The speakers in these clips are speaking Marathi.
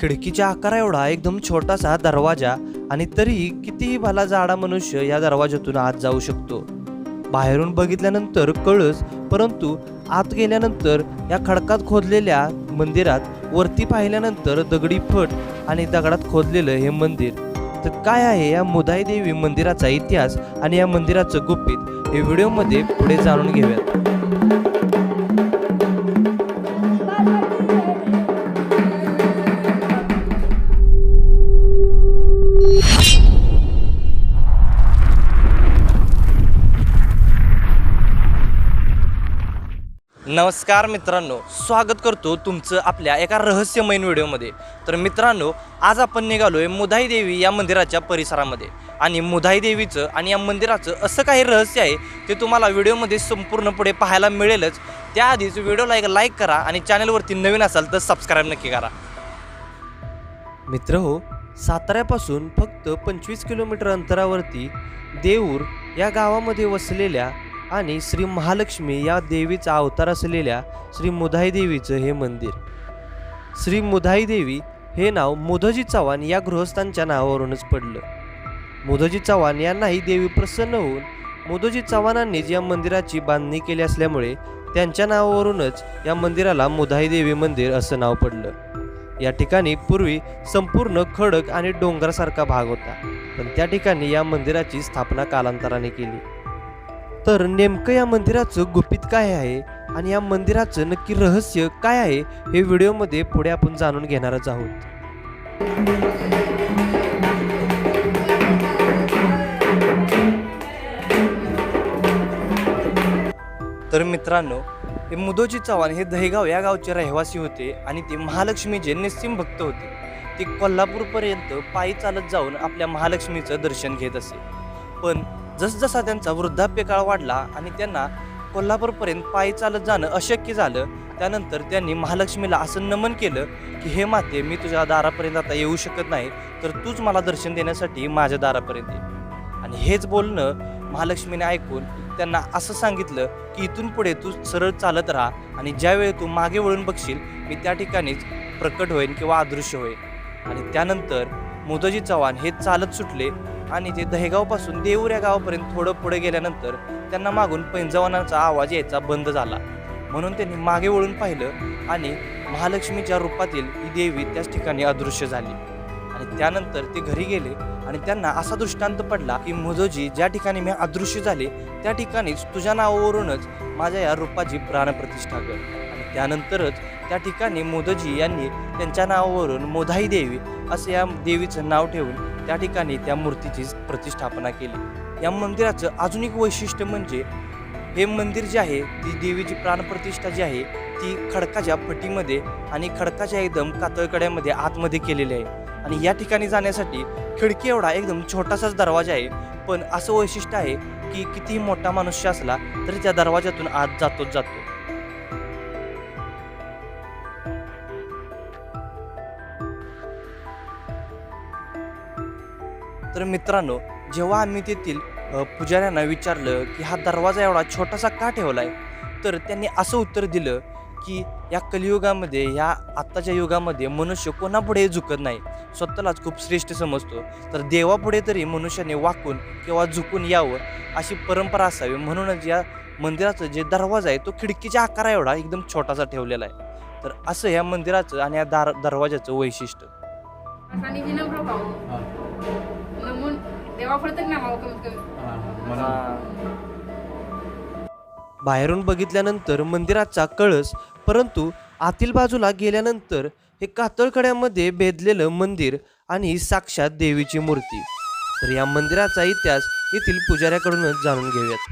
खिडकीच्या आकारा एवढा एकदम छोटासा दरवाजा आणि तरीही कितीही भला जाडा मनुष्य या दरवाजातून आत जाऊ शकतो. बाहेरून बघितल्यानंतर कळस परंतु आत गेल्यानंतर या खडकात खोदलेल्या मंदिरात वरती पाहिल्यानंतर दगडी फट आणि दगडात खोदलेलं हे मंदिर. तर काय आहे या मुदाई देवी मंदिराचा इतिहास आणि या मंदिराचं गुपित? हे व्हिडिओमध्ये पुढे जाणून घेऊयात. नमस्कार मित्रांनो स्वागत करतो तुमचं आपल्या एका रहस्यमयीन व्हिडिओमध्ये. तर मित्रांनो आज आपण निघालोय मुधाई देवी या मंदिराच्या परिसरामध्ये. आणि मुधाई देवीचं आणि या मंदिराचं असं काही रहस्य आहे ते तुम्हाला व्हिडिओमध्ये संपूर्ण पुढे पाहायला मिळेलच. त्याआधीच व्हिडिओला एक लाईक करा आणि चॅनलवरती नवीन असाल तर सबस्क्राईब नक्की करा. मित्र हो साताऱ्यापासून फक्त पंचवीस किलोमीटर अंतरावरती देऊर या गावामध्ये वसलेल्या आणि श्री महालक्ष्मी या देवीचा अवतार असलेल्या श्री मुधाई देवीचं हे मंदिर. श्री मुधाई देवी हे नाव मुधजी चव्हाण या गृहस्थांच्या नावावरूनच पडलं. मुधजी चव्हाण यांनाही देवी प्रसन्न होऊन मुधोजी चव्हाणांनीच या मंदिराची बांधणी केली असल्यामुळे त्यांच्या नावावरूनच या मंदिराला मुधाई देवी मंदिर असं नाव पडलं. या ठिकाणी पूर्वी संपूर्ण खडक आणि डोंगरासारखा भाग होता. पण त्या ठिकाणी या मंदिराची स्थापना कालांतराने केली. तर नेमकं या मंदिराचं गुपित काय आहे आणि या मंदिराचं नक्की रहस्य काय आहे हे व्हिडिओमध्ये पुढे आपण जाणून घेणारच आहोत. तर मित्रांनो हे मुदोजी चव्हाण हे दहेगाव या गावचे रहिवासी होते आणि ते महालक्ष्मीचे निस्सिम भक्त होते ते कोल्हापूरपर्यंत पायी चालत जाऊन आपल्या महालक्ष्मीचं दर्शन घेत असे. पण जसजसा त्यांचा वृद्धाप्य काळ वाढला आणि त्यांना कोल्हापूरपर्यंत पायी चालत जाणं अशक्य झालं त्यानंतर त्यांनी महालक्ष्मीला असं नमन केलं की हे माते मी तुझ्या दारापर्यंत आता येऊ शकत नाही तर तूच मला दर्शन देण्यासाठी माझ्या दारापर्यंत ये. आणि हेच बोलणं महालक्ष्मीने ऐकून त्यांना असं सांगितलं की इथून पुढे तू सरळ चालत राहा आणि ज्यावेळी तू मागे वळून बघशील मी त्या ठिकाणीच प्रकट होईन किंवा अदृश्य होईन. आणि त्यानंतर मोदजी चव्हाण हे चालत सुटले आणि ते दहेगावपासून देऊर या गावापर्यंत थोडं पुढे गेल्यानंतर त्यांना मागून पैंजवानांचा आवाज यायचा बंद झाला. म्हणून त्यांनी मागे वळून पाहिलं आणि महालक्ष्मीच्या रूपातील ही देवी त्याच ठिकाणी अदृश्य झाली. आणि त्यानंतर ते घरी गेले आणि त्यांना असा दृष्टांत पडला की मुजोजी ज्या ठिकाणी मी अदृश्य झाले त्या ठिकाणीच तुझ्या नावावरूनच माझ्या या रूपाची प्राणप्रतिष्ठा कर त्यानंतरच त्या ठिकाणी मोदजी यांनी त्यांच्या नावावरून मोधाई देवी असं या देवीचं नाव ठेवून त्या ठिकाणी त्या मूर्तीची प्रतिष्ठापना केली. या मंदिराचं अजून एक वैशिष्ट्य म्हणजे हे मंदिर जे आहे ती देवीची प्राणप्रतिष्ठा जी आहे ती खडकाच्या फटीमध्ये आणि खडकाच्या एकदम कातळकड्यामध्ये आतमध्ये केलेली आहे. आणि या ठिकाणी जाण्यासाठी खिडकी एवढा एकदम छोटासाच दरवाजा आहे. पण असं वैशिष्ट्य आहे की कितीही मोठा मनुष्य असला तरी त्या दरवाजातून आत जातोच जातो. तर मित्रांनो जेव्हा आम्ही तेथील पुजाऱ्यांना विचारलं की हा दरवाजा एवढा छोटासा का ठेवलाय? तर त्यांनी असं उत्तर दिलं की या कलियुगामध्ये या आत्ताच्या युगामध्ये मनुष्य कोणापुढे झुकत नाही. स्वतःलाच खूप श्रेष्ठ समजतो. तर देवापुढे तरी मनुष्याने वाकून किंवा झुकून यावं अशी परंपरा असावी. म्हणूनच या मंदिराचं जे दरवाजा आहे तो खिडकीच्या आकारा एवढा एकदम छोटासा ठेवलेला आहे. तर असं या मंदिराचं आणि या दार दरवाजाचं वैशिष्ट्य. तरी कमीत कमी. बाहेरून बघितल्यानंतर मंदिराचा कळस परंतु आतील बाजूला गेल्यानंतर हे कातळकड्यामध्ये भेदलेलं मंदिर आणि साक्षात देवीची मूर्ती. तर या मंदिराचा इतिहास येथील पुजाऱ्याकडूनच जाणून घेऊयात.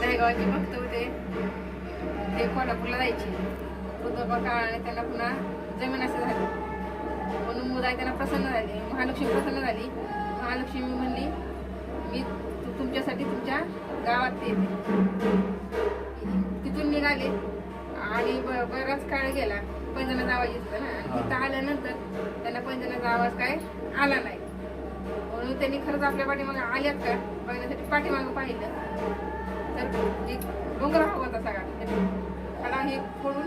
दहेगावाचे भक्त होते. ते कोल्हापूरला जायचे. काळाने त्यांना पुन्हा जमीन असं झाली. म्हणून मुदाई त्यांना प्रसन्न झाली. महालक्ष्मी प्रसन्न झाली. महालक्ष्मी म्हणली मी तुमच्यासाठी तुमच्या गावात येते. तिथून निघाले. आणि बराच काळ गेला. पैंजणाचा आवाज येतो ना. आणि तिथं आल्यानंतर त्यांना पैंजणाचा आवाज काय? आला नाही. म्हणून त्यांनी खरंच आपल्या पाठीमागे आल्यात का? बघण्यासाठी पाठीमागं पाहिलं. तर डोंगर होता सगळा. खडा हे फोडून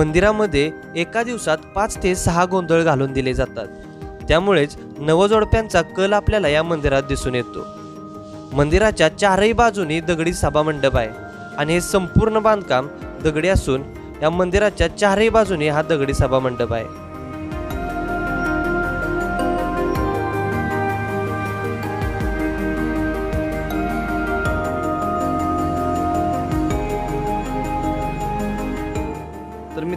मंदिरामध्ये एका दिवसात पाच ते सहा गोंधळ घालून दिले जातात. त्यामुळेच नवजोडप्यांचा कल आपल्याला या मंदिरात दिसून येतो. मंदिराच्या चारही बाजूनी दगडी सभामंडप आहे आणि हे संपूर्ण बांधकाम दगडी असून या मंदिराच्या चारही बाजूनी हा दगडी सभामंडप आहे.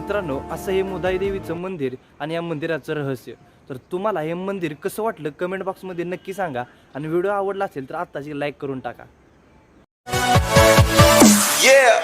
मित्रांनो असं हे मुदाई देवीचं मंदिर आणि या मंदिराचं रहस्य. तर तुम्हाला हे मंदिर कसं वाटलं? कमेंट बॉक्समध्ये नक्की सांगा. आणि व्हिडिओ आवडला असेल तर आत्ताची लाईक करून टाका. Yeah.